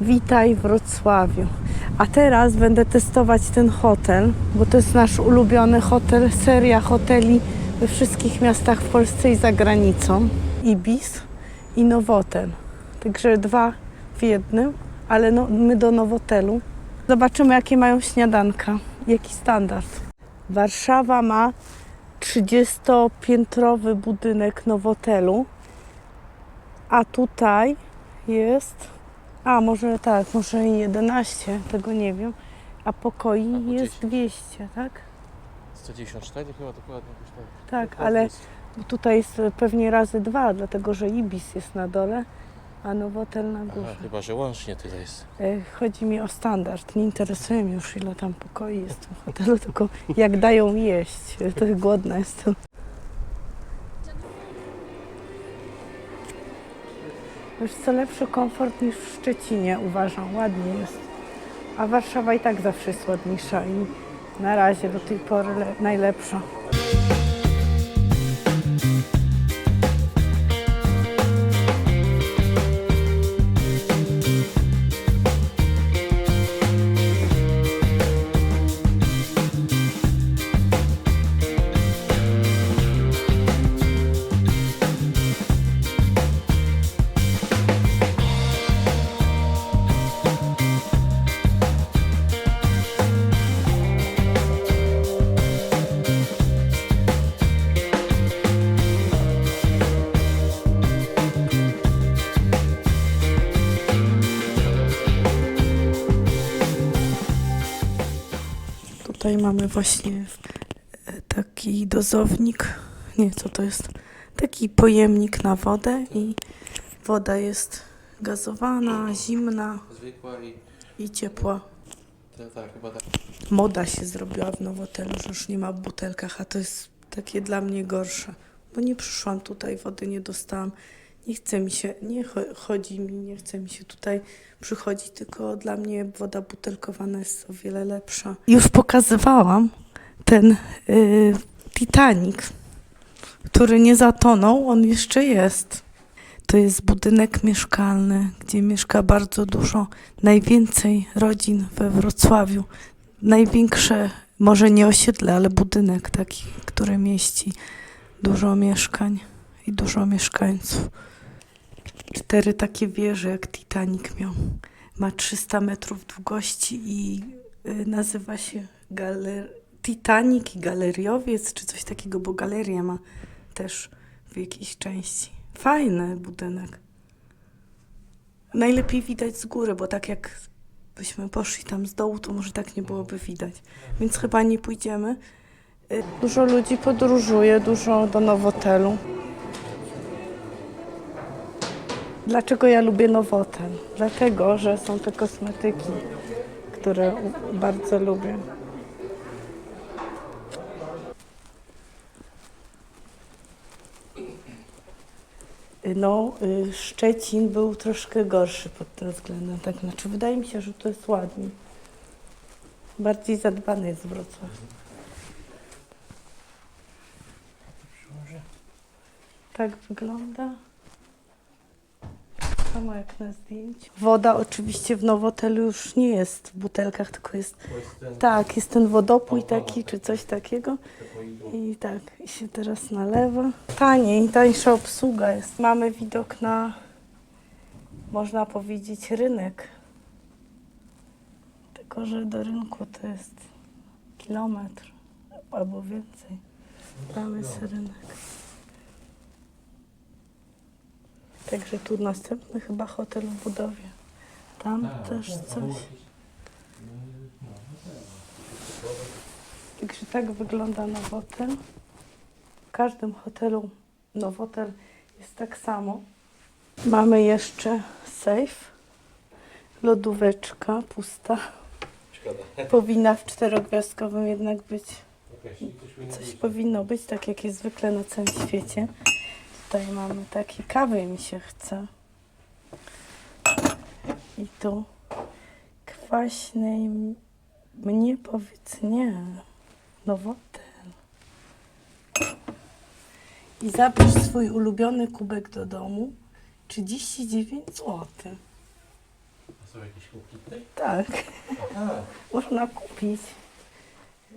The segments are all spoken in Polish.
Witaj Wrocławiu. A teraz będę testować ten hotel, bo to jest nasz ulubiony hotel, seria hoteli we wszystkich miastach w Polsce i za granicą. Ibis i Nowotel. Także dwa w jednym, ale no, my do Nowotelu. Zobaczymy, jakie mają śniadanka, jaki standard. Warszawa ma 30-piętrowy budynek Nowotelu, a tutaj jest, a może tak, może i 11, tego nie wiem, a pokoi Albo jest 10. 200, tak? 194 chyba dokładnie jakoś tak. Tak, ale jest. tutaj jest pewnie razy dwa, dlatego że Ibis jest na dole, a Nowotel na Aha, górze. chyba, że łącznie tyle jest. E, Chodzi mi o standard. Nie interesuje mnie już ile tam pokoi jest w tym hotelu, tylko jak dają jeść. To głodna jestem. Już co lepszy komfort niż w Szczecinie uważam. Ładnie jest. A Warszawa i tak zawsze jest ładniejsza i na razie do tej pory le- najlepsza. Mamy właśnie taki dozownik. Nie, co to jest? Taki pojemnik na wodę i woda jest gazowana, zimna Zwykła i... i ciepła. Tak, tak, chyba tak. Moda się zrobiła w Nowotelu, że już nie ma w butelkach, a to jest takie dla mnie gorsze. Bo nie przyszłam tutaj, wody nie dostałam. Nie chce mi się, nie cho- chodzi mi, nie chce mi się tutaj przychodzić, tylko dla mnie woda butelkowana jest o wiele lepsza. Już pokazywałam ten y, Titanic, który nie zatonął, on jeszcze jest. To jest budynek mieszkalny, gdzie mieszka bardzo dużo, najwięcej rodzin we Wrocławiu. Największe, może nie osiedle, ale budynek taki, który mieści dużo mieszkań i dużo mieszkańców. Cztery takie wieże, jak Titanic miał. Ma 300 metrów długości i y, nazywa się galer... Titanic i galeriowiec, czy coś takiego, bo galeria ma też w jakiejś części. Fajny budynek. Najlepiej widać z góry, bo tak jak byśmy poszli tam z dołu, to może tak nie byłoby widać. Więc chyba nie pójdziemy. Y, Dużo ludzi podróżuje, dużo do Nowotelu. Dlaczego ja lubię Nowotel? Dlatego, że są te kosmetyki, które bardzo lubię. No, y, Szczecin był troszkę gorszy pod tym względem. Tak, znaczy, wydaje mi się, że to jest ładniej. Bardziej zadbany jest Wrocław. Tak wygląda. Samo jak na zdjęciu. Woda oczywiście w Nowotelu już nie jest w butelkach, tylko jest, tak, jest ten wodopój taki, tak. czy coś takiego. I tak, i się teraz nalewa. Taniej, tańsza obsługa jest. Mamy widok na, można powiedzieć, rynek. Tylko, że do rynku to jest kilometr albo więcej. Tam jest rynek. Także tu następny chyba hotel w budowie. Tam też coś. Także tak wygląda Nowotel. W każdym hotelu Nowotel jest tak samo. Mamy jeszcze safe. Lodóweczka pusta. Szkoda. Powinna w czterogwiazdkowym jednak być. Coś powinno być, tak jak jest zwykle na całym świecie. Tutaj mamy takie kawy mi się chce. I tu kwaśnej mnie powiedz nie. Nowotel. I zabierz swój ulubiony kubek do domu. 39 zł. Są jakieś kubki tutaj? Tak, Aha. można kupić.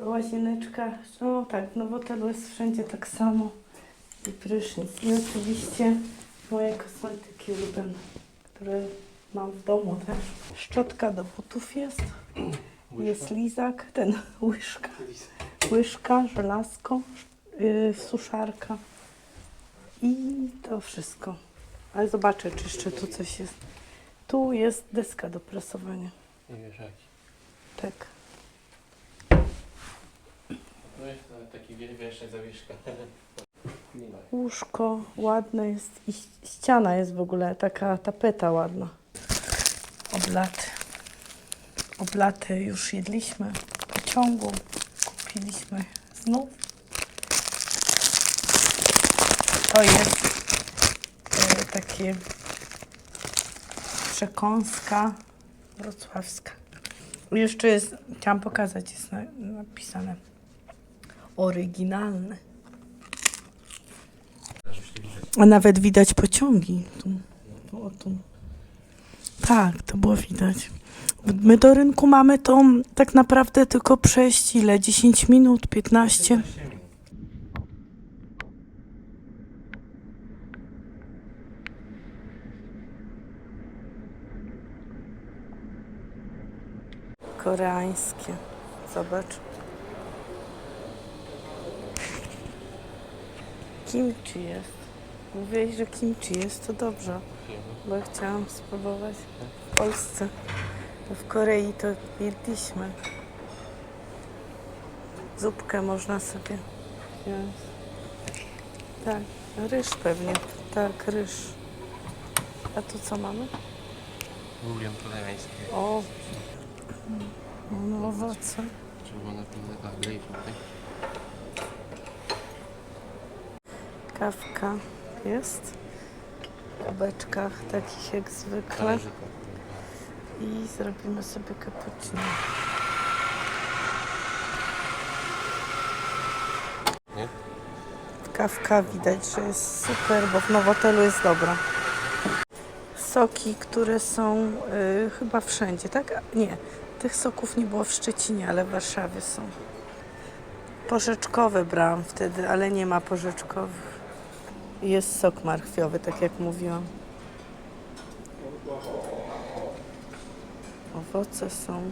Łazieneczka, no tak, w Nowotelu jest wszędzie tak samo. I prysznic. I oczywiście moje kosmetyki ulubione, które mam w domu też. Szczotka do butów jest. Jest lizak, ten łyżka. Łyżka, żelazko, yy, suszarka i to wszystko. Ale zobaczę, czy jeszcze tu coś jest. Tu jest deska do prasowania. Nie wiesz jaki. Tak. No jest taki wie- wieszak, zawieszka. Łóżko ładne jest i ściana jest w ogóle taka tapeta ładna. Oblaty. Oblaty już jedliśmy w pociągu. Kupiliśmy znów. To jest e, takie przekąska wrocławska. Jeszcze jest, chciałam pokazać, jest na, napisane oryginalne. A nawet widać pociągi. Tu, o, tu. Tak, to było widać. My do rynku mamy to tak naprawdę tylko przejść ile? 10 minut, 15? Koreańskie. Zobacz. Kimchi jest. Mówiłeś, że kimchi jest, to dobrze. Bo ja chciałam spróbować w Polsce. Bo w Korei to jedliśmy. Zupkę można sobie wziąć. Tak, ryż pewnie. Tak, ryż. A tu co mamy? Bulion koreański. O, mamy owoce. Czerwona pineta, grejpfrut. Kawka jest. W kubeczkach, takich jak zwykle. Talerzyka. I zrobimy sobie cappuccino. Kawka widać, że jest super, bo w Nowotelu jest dobra. Soki, które są y, chyba wszędzie, tak? Nie, tych soków nie było w Szczecinie, ale w Warszawie są. Porzeczkowe brałam wtedy, ale nie ma porzeczkowych. Jest sok marchwiowy, tak jak mówiłam. Owoce są.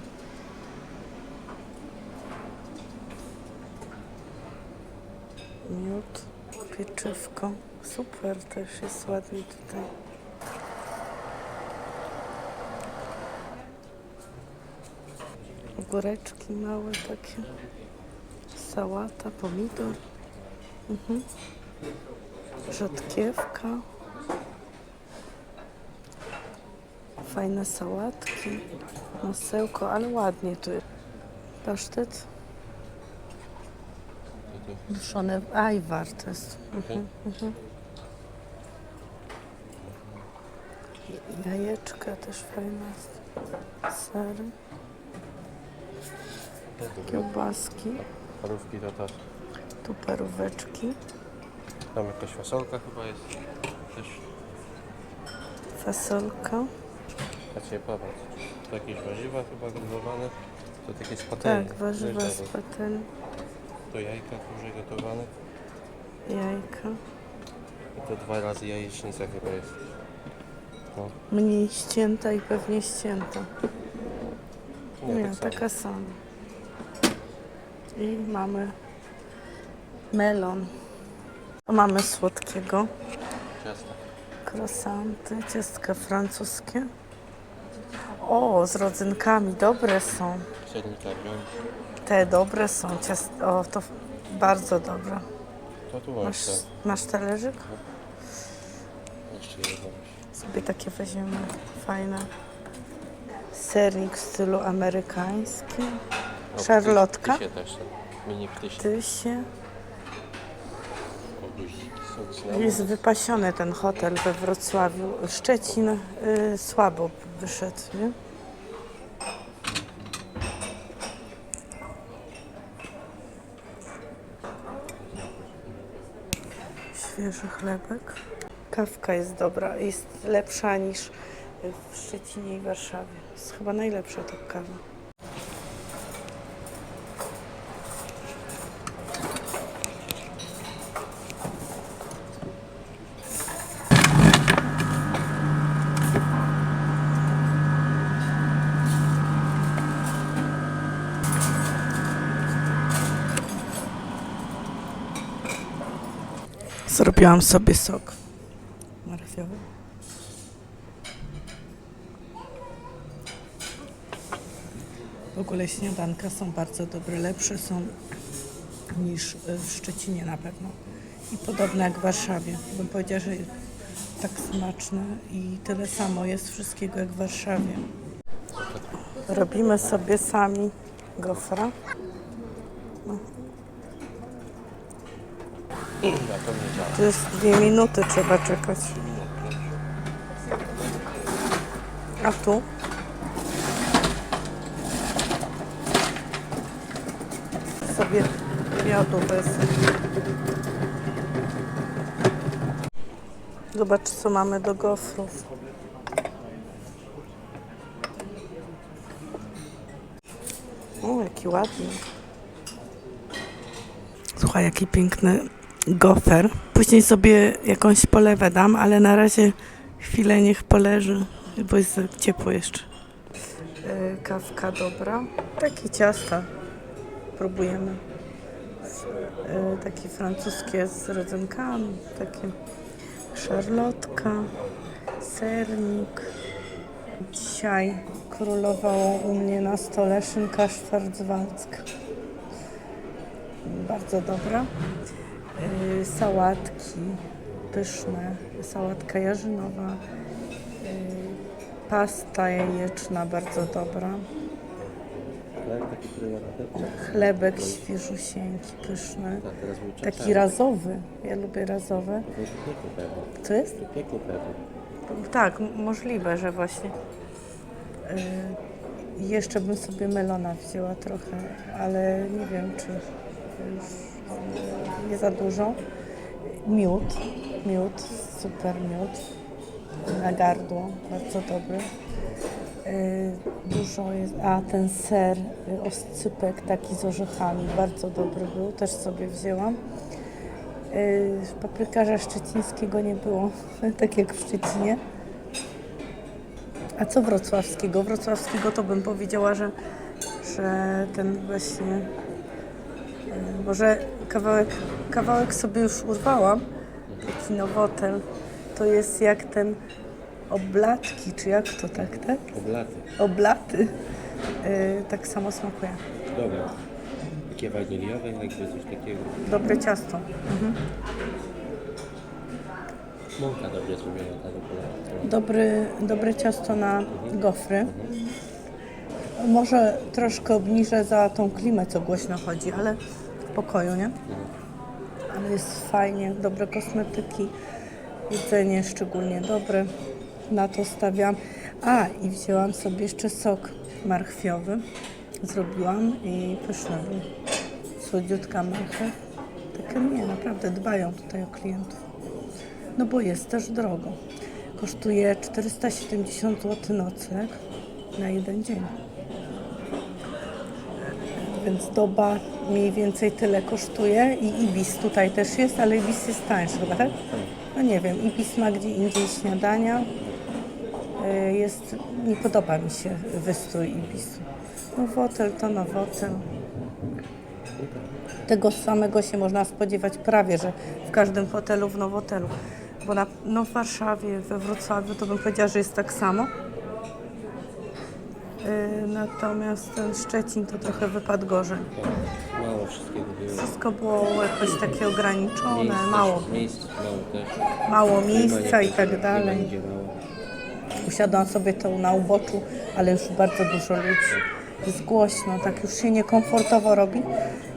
Miód, pieczywko. Super, też jest ładnie tutaj. Ogóreczki małe takie. Sałata, pomidor. Mhm. Rzodkiewka. Fajne sałatki. Masełko, ale ładnie tu jest. Pasztet. Duszone ajwar to jest. Mhm, mhm. Jajeczka też To tu. kiełbaski, Parówki to to. tu paróweczki, Tam jakaś fasolka chyba jest. Też. fasolka. Patrzcie, popatrz. To jakieś warzywa chyba grillowane. To takie z patelni. Tak, warzywa z patelni, To jajka kurze gotowane. jajka. I to dwa razy jajecznica chyba jest. No. Mniej ścięta i pewnie ścięta. Nie, tak samo. taka sama. I mamy melon. Mamy słodkiego. Ciasta. Croissanty, ciastka francuskie. O, z rodzynkami, dobre są. Te dobre są. Ciast... O, to bardzo dobre. To tu masz Masz, talerzyk? Jeszcze jedno. Sobie takie weźmiemy. Fajne. Sernik w stylu amerykańskim. O, Szarlotka? Ptysie też są. Mini ptysie. Tysie. Jest wypasiony ten hotel we Wrocławiu. Szczecin y, słabo wyszedł, nie? Świeży chlebek. Kawka jest dobra, jest lepsza niż w Szczecinie i Warszawie. Jest chyba najlepsza to kawa. Zrobiłam sobie sok marchwiowy. W ogóle śniadanka są bardzo dobre, lepsze są niż y, w Szczecinie na pewno. I podobne jak w Warszawie. Bym powiedziała, że tak smaczne i tyle samo jest wszystkiego jak w Warszawie. Robimy sobie sami gofra. To jest dwie minuty trzeba czekać. A tu? Sobie miodu wezmę. Zobacz, co mamy do gofrów. O, jaki ładny. Słuchaj, jaki piękny gofer. Później sobie jakąś polewę dam, ale na razie chwilę niech poleży, bo jest ciepło jeszcze. Yy, kawka dobra. Takie ciasta próbujemy. Yy, takie francuskie z rodzynkami, takie szarlotka, sernik. Dzisiaj królowało u mnie na stole szynka szwarcwaldzka. Bardzo dobra. Yy, sałatki pyszne, sałatka jarzynowa, yy, pasta jajeczna bardzo dobra, chlebek świeżusieńki, pyszny, Tak, taki razowy, ja lubię razowe. Co jest? Tak, możliwe, że właśnie. Yy, jeszcze bym sobie melona wzięła trochę, ale nie wiem, czy już nie za dużo. Miód, miód, super miód na gardło, bardzo dobry. Yy, dużo jest, a ten ser, yy, oscypek taki z orzechami, bardzo dobry był, też sobie wzięłam. Yy, paprykarza szczecińskiego nie było, tak jak w Szczecinie. A co wrocławskiego? Wrocławskiego to bym powiedziała, że, że ten właśnie, może kawałek, kawałek sobie już urwałam, taki nowotel, to jest jak ten oblatki, czy jak to tak, tak? Oblaty. Oblaty. Yy, tak samo smakuje. Dobra. Takie waniliowe, jakby coś takiego. Dobre ciasto. Mąka dobrze zrobiona, ta. Dobry, dobre ciasto na gofry. Może troszkę obniżę za tą klimę, co głośno chodzi, ale pokoju, nie? Ale jest fajnie, dobre kosmetyki, jedzenie szczególnie dobre. Na to stawiam. A, i wzięłam sobie jeszcze sok marchwiowy. Zrobiłam i pyszny był. Słodziutka marchew. Takie nie, naprawdę dbają tutaj o klientów. No bo jest też drogo. Kosztuje 470 zł nocleg na jeden dzień. Więc doba mniej więcej tyle kosztuje i Ibis tutaj też jest, ale Ibis jest tańszy chyba, tak? No nie wiem, Ibis ma gdzie indziej śniadania. Y, Jest, nie podoba mi się wystrój Ibisu. Nowotel to nowotel. Tego samego się można spodziewać prawie, że w każdym hotelu w Nowotelu. Bo na, no w Warszawie, we Wrocławiu to bym powiedziała, że jest tak samo. Natomiast ten Szczecin to trochę wypadł gorzej. Mało wszystkiego było. Wszystko było jakoś takie ograniczone, Miejsc mało, miejsc mało też. mało miejsca i tak dalej. mało. Usiadłam sobie tu na uboczu, ale już bardzo dużo ludzi. Jest głośno, tak już się niekomfortowo robi.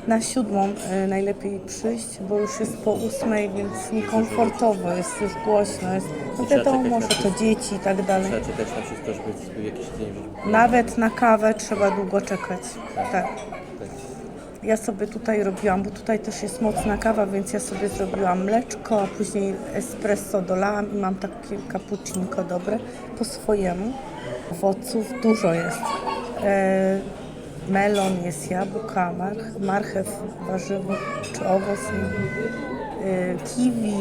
Na siódmą y, najlepiej przyjść, bo już jest po ósmej, więc niekomfortowo, jest już głośno. Jest, no wiadomo, czekać że na to dzieci i tak dalej. Trzeba czekać na wszystko, żeby był jakiś dzień. Nawet na kawę trzeba długo czekać. Tak. Tak. Ja sobie tutaj robiłam, bo tutaj też jest mocna kawa, więc ja sobie zrobiłam mleczko, a później espresso dolałam i mam takie cappuccinko dobre po swojemu. Owoców dużo jest. E, melon jest, jabłka, march, marchew, warzywo czy owoc. E, kiwi,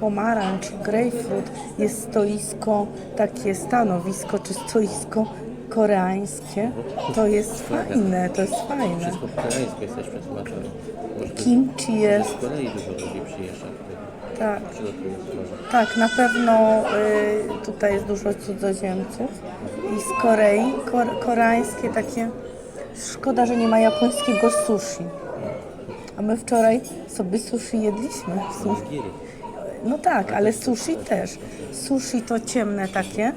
pomarańcz, grejpfrut. Jest stoisko, takie stanowisko czy stoisko koreańskie. To jest fajne, to jest fajne. Wszystko po koreańsku jesteś przetłumaczony. Może to Kimchi jest, z Korei dużo ludzi przyjeżdża. Tak. Tak, na pewno y, tutaj jest dużo cudzoziemców i z Korei, kor, koreańskie takie. Szkoda, że nie ma japońskiego sushi. A my wczoraj sobie sushi jedliśmy. No tak, ale sushi też. Sushi to ciemne takie,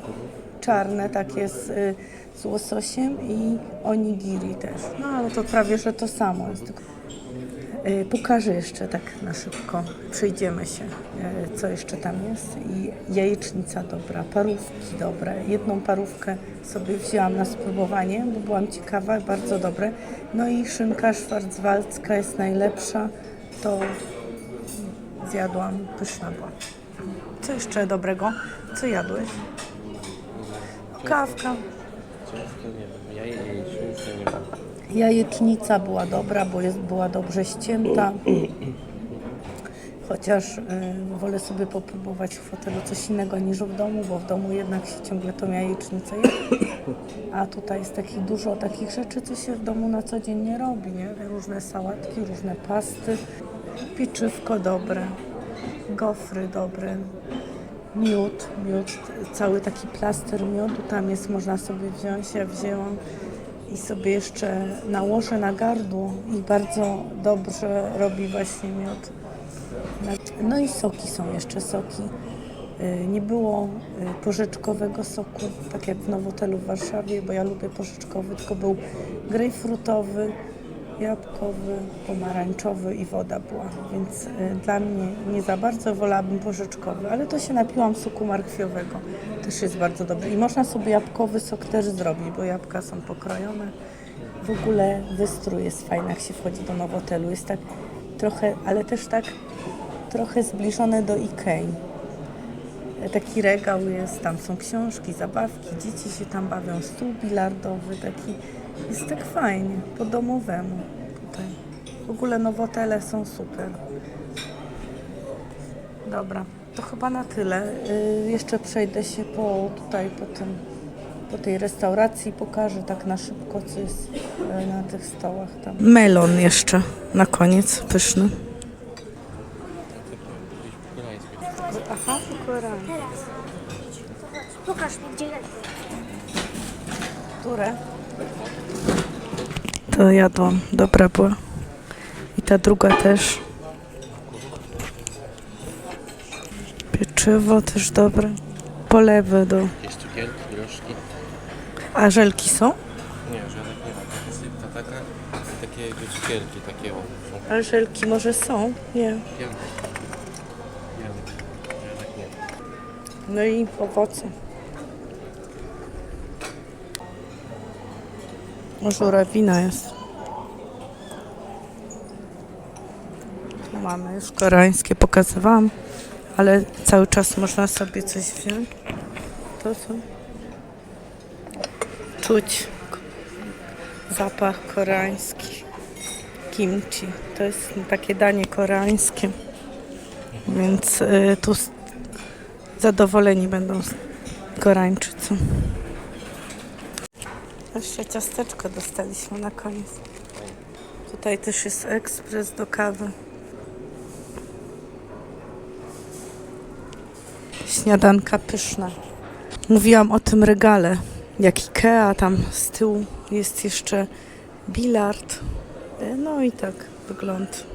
czarne takie z, y, z łososiem i onigiri też. No ale to prawie, że to samo jest. Tylko... Y, Pokażę jeszcze tak na szybko. Przyjdziemy się, y, co jeszcze tam jest. I jajecznica dobra, parówki dobre. Jedną parówkę sobie wzięłam na spróbowanie, bo byłam ciekawa, bardzo dobre. No i szynka szwarcwaldzka jest najlepsza. To zjadłam, pyszna była. Co jeszcze dobrego? Co jadłeś? Kawka. Ciężko nie wiem. Ja jajecznicę nie mam. Jajecznica była dobra, bo jest, była dobrze ścięta. Chociaż y, wolę sobie popróbować w hotelu coś innego niż w domu, bo w domu jednak się ciągle tą jajecznicę je. A tutaj jest takich dużo takich rzeczy, co się w domu na co dzień nie robi, nie? Różne sałatki, różne pasty, pieczywko dobre, gofry dobre, miód, miód, cały taki plaster miodu tam jest, można sobie wziąć, ja wzięłam i sobie jeszcze nałożę na gardło i bardzo dobrze robi właśnie miód. No i soki są jeszcze, soki. Y, Nie było y, porzeczkowego soku, tak jak w Nowotelu w Warszawie, bo ja lubię porzeczkowy, tylko był grejpfrutowy, jabłkowy, pomarańczowy i woda była, więc y, dla mnie nie za bardzo wolałabym porzeczkowy, ale to się napiłam soku marchwiowego, też jest bardzo dobry. I można sobie jabłkowy sok też zrobić, bo jabłka są pokrojone. W ogóle wystrój jest fajny, jak się wchodzi do Nowotelu, jest tak trochę, ale też tak trochę zbliżone do Ikei. Taki regał jest, tam są książki, zabawki, dzieci się tam bawią, stół bilardowy, taki jest tak fajnie, po domowemu tutaj. W ogóle nowotele są super. Dobra, to chyba na tyle. Y, jeszcze przejdę się po tutaj, po tym, po tej restauracji, pokażę tak na szybko, co jest y, na tych stołach tam. Melon jeszcze na koniec, pyszny. Aha. Teraz. Pokaż mi, gdzie jest. Które? To jadłam, dobra była. I ta druga też. Pieczywo też dobre. Polewy do... Jakieś cukierki, groszki. A żelki są? Nie, żelek nie ma. Taka sypka taka i takie jakby cukierki takie o. Są Ale żelki może są? Nie. Piękne. Żelek nie. No i owoce. Żurawina jest. Tu mamy już koreańskie, pokazywałam, ale cały czas można sobie coś wziąć. To co? Czuć zapach koreański. Kimchi. To jest takie danie koreańskie. Więc y, tu zadowoleni będą Koreańczycy. Jeszcze ciasteczko dostaliśmy na koniec. Tutaj też jest ekspres do kawy. Śniadanka pyszna. Mówiłam o tym regale. Jak Ikea, tam z tyłu jest jeszcze bilard. Y, No i tak wygląd